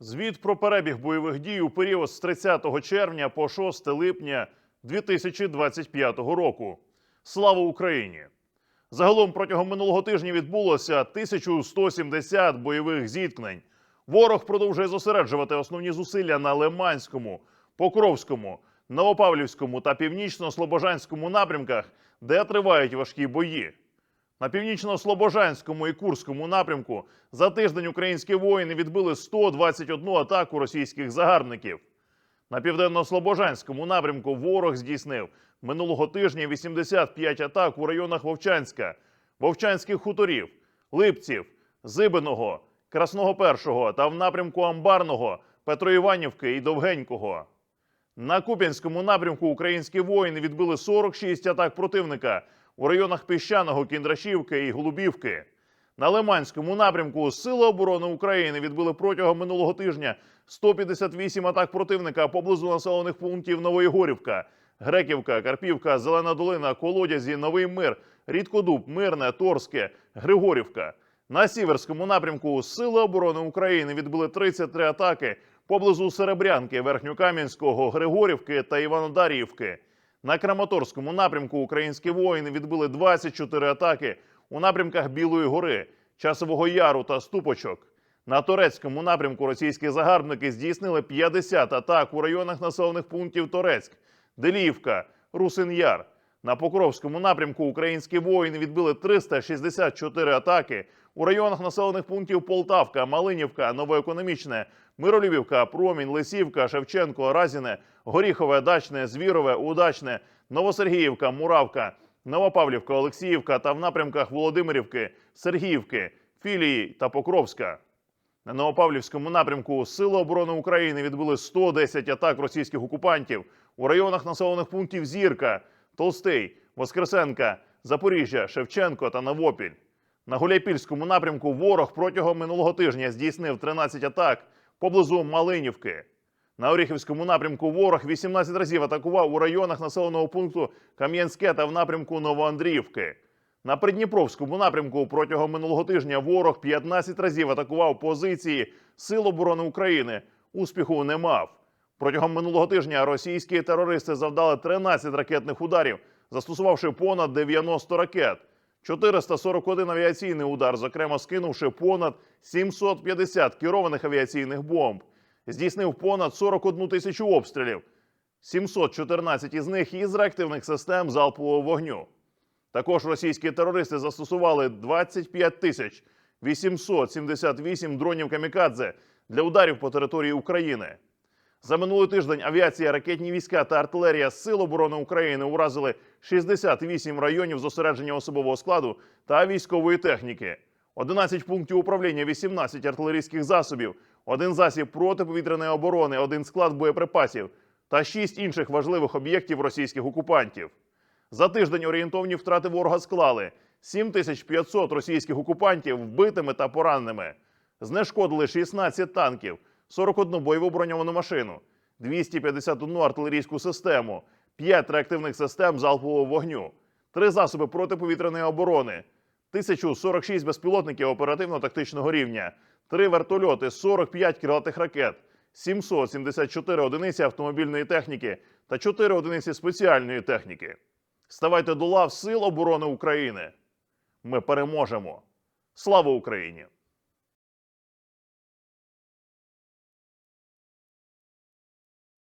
Звіт про перебіг бойових дій у період з 30 червня по 6 липня 2025 року. Слава Україні! Загалом протягом минулого тижня відбулося 1170 бойових зіткнень. Ворог продовжує зосереджувати основні зусилля на Лиманському, Покровському, Новопавлівському та Північно-Слобожанському напрямках, де тривають важкі бої. На північно-слобожанському і Курському напрямку за тиждень українські воїни відбили 121 атаку російських загарбників. На південно-слобожанському напрямку ворог здійснив минулого тижня 85 атак у районах Вовчанська, Вовчанських хуторів, Липців, Зибиного, Красного Першого та в напрямку Амбарного, Петроіванівки і Довгенького. На Куп'янському напрямку українські воїни відбили 46 атак противника у районах Піщаного, Кіндрашівки і Голубівки. На Лиманському напрямку Сили оборони України відбили протягом минулого тижня 158 атак противника поблизу населених пунктів Новоєгорівка, Греківка, Карпівка, Зелена Долина, Колодязі, Новий Мир, Рідкодуб, Мирне, Торське, Григорівка. На сіверському напрямку Сили оборони України відбили 33 атаки поблизу Серебрянки, Верхньокам'янського, Григорівки та Іванодарівки. На Краматорському напрямку українські воїни відбили 24 атаки у напрямках Білої гори, Часового Яру та Ступочок. На Торецькому напрямку російські загарбники здійснили 50 атак у районах населених пунктів Торецьк, Деліївка, Русин-Яр. На Покровському напрямку українські воїни відбили 364 атаки у районах населених пунктів Полтавка, Малинівка, Новоекономічне, Миролюбівка, Промінь, Лисівка, Шевченко, Разіне, Горіхове, Дачне, Звірове, Удачне, Новосергіївка, Муравка, Новопавлівка, Олексіївка та в напрямках Володимирівки, Сергіївки, Філії та Покровська. На Новопавлівському напрямку Сили оборони України відбили 110 атак російських окупантів у районах населених пунктів Зірка, Толстий, Воскресенка, Запоріжжя, Шевченко та Новопіль. На Гуляйпільському напрямку ворог протягом минулого тижня здійснив 13 атак поблизу Малинівки. На Оріхівському напрямку ворог 18 разів атакував у районах населеного пункту Кам'янське та в напрямку Новоандріївки. На Придніпровському напрямку протягом минулого тижня ворог 15 разів атакував позиції Сил оборони України. Успіху не мав. Протягом минулого тижня російські терористи завдали 13 ракетних ударів, застосувавши понад 90 ракет. 441 авіаційний удар, зокрема скинувши понад 750 керованих авіаційних бомб. Здійснив понад 41 тисячу обстрілів, 714 із них із реактивних систем залпового вогню. Також російські терористи застосували 25 тисяч 878 дронів камікадзе для ударів по території України. За минулий тиждень авіація, ракетні війська та артилерія Сил оборони України уразили 68 районів зосередження особового складу та військової техніки, 11 пунктів управління, 18 артилерійських засобів, один засіб протиповітряної оборони, один склад боєприпасів та 6 інших важливих об'єктів російських окупантів. За тиждень орієнтовні втрати ворога склали 7500 російських окупантів вбитими та пораненими. Знешкодили 16 танків, 41 бойову броньовану машину, 251 артилерійську систему, 5 реактивних систем залпового вогню, 3 засоби протиповітряної оборони, 1046 безпілотників оперативно-тактичного рівня, 3 вертольоти, 45 крилатих ракет, 774 одиниці автомобільної техніки та 4 одиниці спеціальної техніки. Ставайте до лав Сил оборони України. Ми переможемо. Слава Україні!